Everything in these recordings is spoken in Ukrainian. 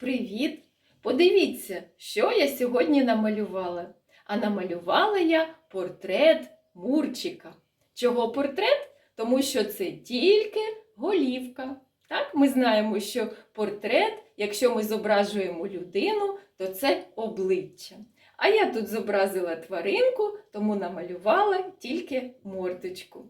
Привіт! Подивіться, що я сьогодні намалювала. А намалювала я портрет Мурчика. Чого портрет? Тому що це тільки голівка. Так, ми знаємо, що портрет, якщо ми зображуємо людину, то це обличчя. А я тут зобразила тваринку, тому намалювала тільки мордочку.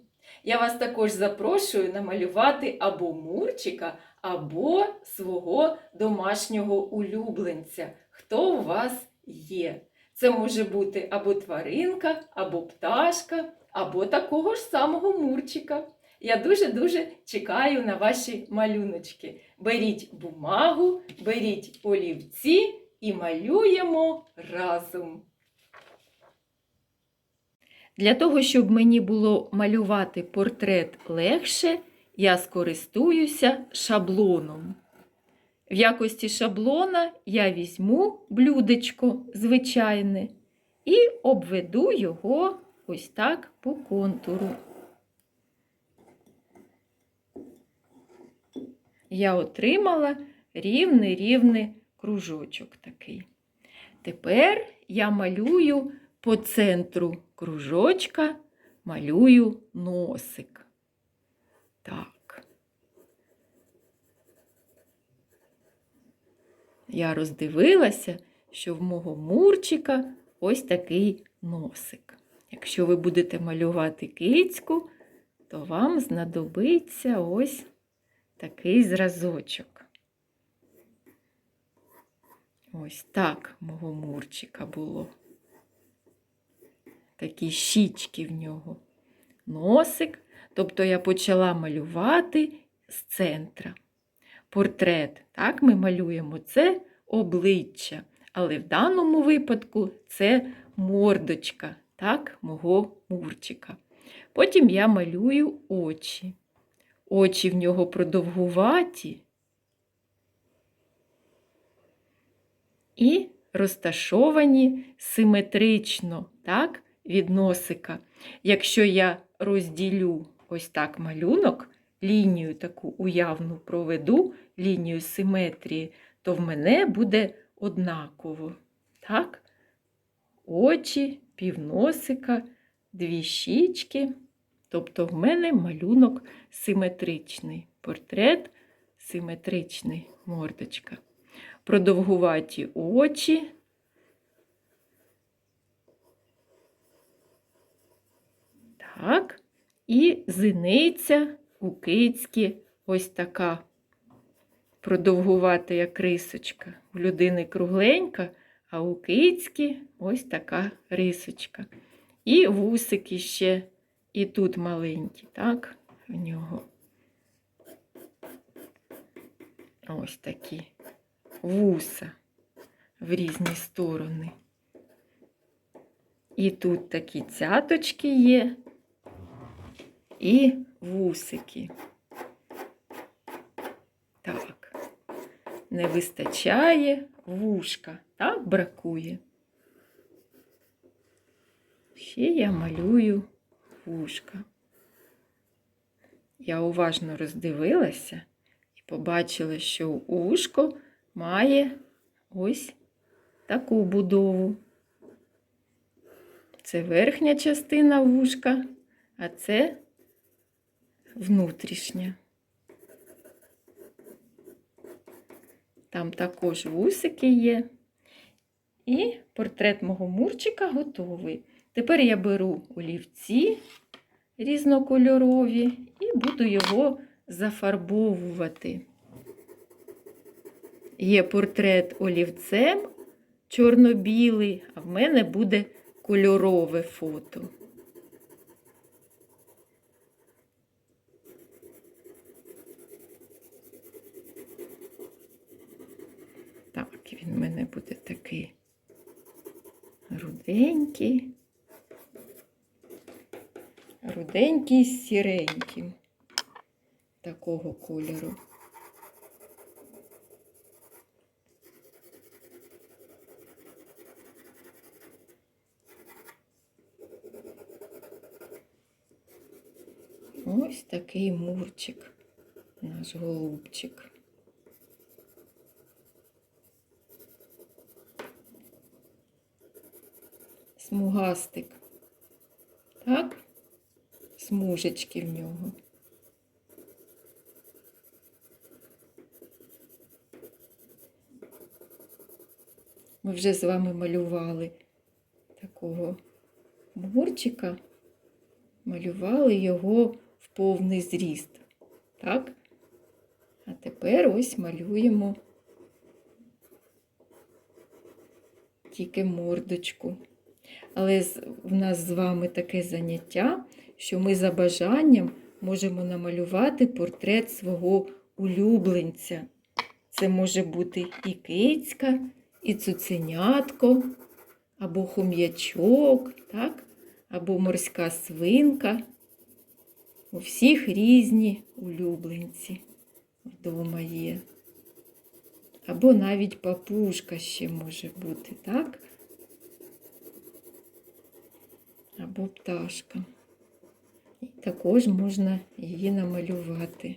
Я вас також запрошую намалювати або мурчика, або свого домашнього улюбленця, хто у вас є. Це може бути або тваринка, або пташка, або такого ж самого мурчика. Я дуже-дуже чекаю на ваші малюночки. Беріть бумагу, беріть олівці і малюємо разом. Для того, щоб мені було малювати портрет легше, я скористуюся шаблоном. В якості шаблона я візьму блюдечко звичайне і обведу його ось так по контуру. Я отримала рівний-рівний кружочок такий. Тепер я малюю по центру кружочка, малюю носик. Так. Я роздивилася, що в мого мурчика ось такий носик. Якщо ви будете малювати кицьку, то вам знадобиться ось такий зразочок. Ось так мого мурчика було. Такі щічки в нього. Носик. Тобто я почала малювати з центра. Портрет, так, ми малюємо це обличчя, але в даному випадку це мордочка, так, мого мурчика. Потім я малюю очі. Очі в нього продовгуваті і розташовані симетрично, так, від носика. Якщо я розділю ось так малюнок, лінію таку уявну проведу, лінію симетрії, то в мене буде однаково. Так? Очі, півносика, дві щічки. Тобто в мене малюнок симетричний, портрет симетричний мордочка. Продовгуваті очі. Так. І зиниця у кицьки ось така продовгувата, як рисочка. У людини кругленька, а у кицьки ось така рисочка. І вусики ще і тут маленькі, так, в нього. Ось такі вуса в різні сторони. І тут такі цяточки є, і вусики. Так, не вистачає вушка, так бракує. Ще я малюю вушка. Я уважно роздивилася і побачила, що ушко має ось таку будову. Це верхня частина вушка, а це внутрішня. Там також вусики є. І портрет мого мурчика готовий. Тепер я беру олівці різнокольорові і буду його зафарбовувати. Є портрет олівцем чорно-білий, а в мене буде кольорове фото. Так, він в мене буде такий руденький, руденький з сіреньким такого кольору. Ось такий мурчик, наш голубчик. Смугастик. Так? Смужечки в нього. Ми вже з вами малювали такого мурчика, малювали його в повний зріст. Так? А тепер ось малюємо тільки мордочку. Але в нас з вами таке заняття, що ми за бажанням можемо намалювати портрет свого улюбленця. Це може бути і кицька, і цуценятко, або хом'ячок, так? або морська свинка. У всіх різні улюбленці вдома є. Або навіть папушка ще може бути, так? Або пташка. І також можна її намалювати.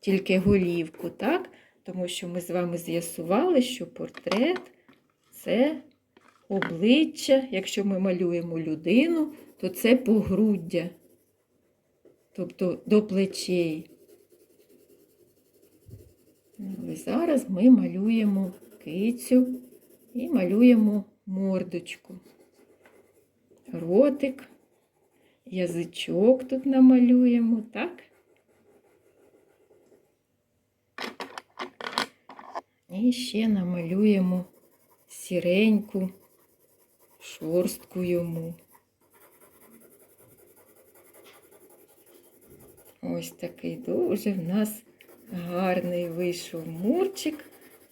Тільки голівку, так? Тому що ми з вами з'ясували, що портрет це обличчя. Якщо ми малюємо людину, то це погруддя, тобто до плечей. Але зараз ми малюємо кицю і малюємо мордочку. Ротик, язичок тут намалюємо, так? І ще намалюємо сіреньку шорстку йому. Ось такий дуже в нас гарний вийшов мурчик,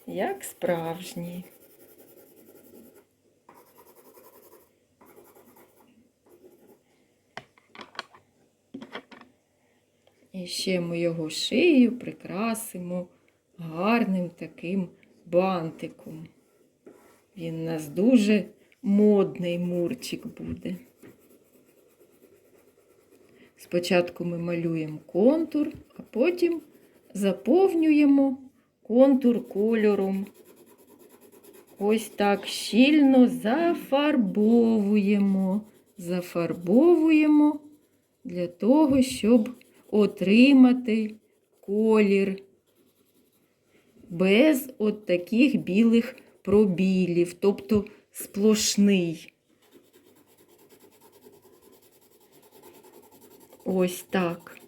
як справжній. І ще ми його шию прикрасимо гарним таким бантиком. Він у нас дуже модний мурчик буде. Спочатку ми малюємо контур, а потім заповнюємо контур кольором. Ось так щільно зафарбовуємо, зафарбовуємо для того, щоб отримати колір без от таких білих пробілів, тобто сплошний. Ось так.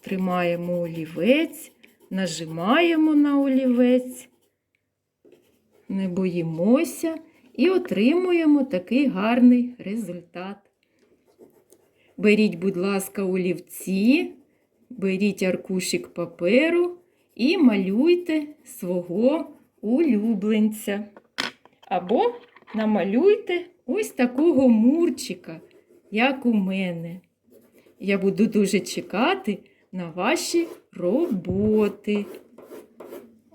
Тримаємо олівець, нажимаємо на олівець, не боїмося і отримуємо такий гарний результат. Беріть, будь ласка, олівці, беріть аркушик паперу і малюйте свого улюбленця. Або намалюйте ось такого мурчика, як у мене. Я буду дуже чекати на ваші роботи.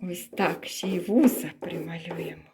Ось так ще й вуса прималюємо.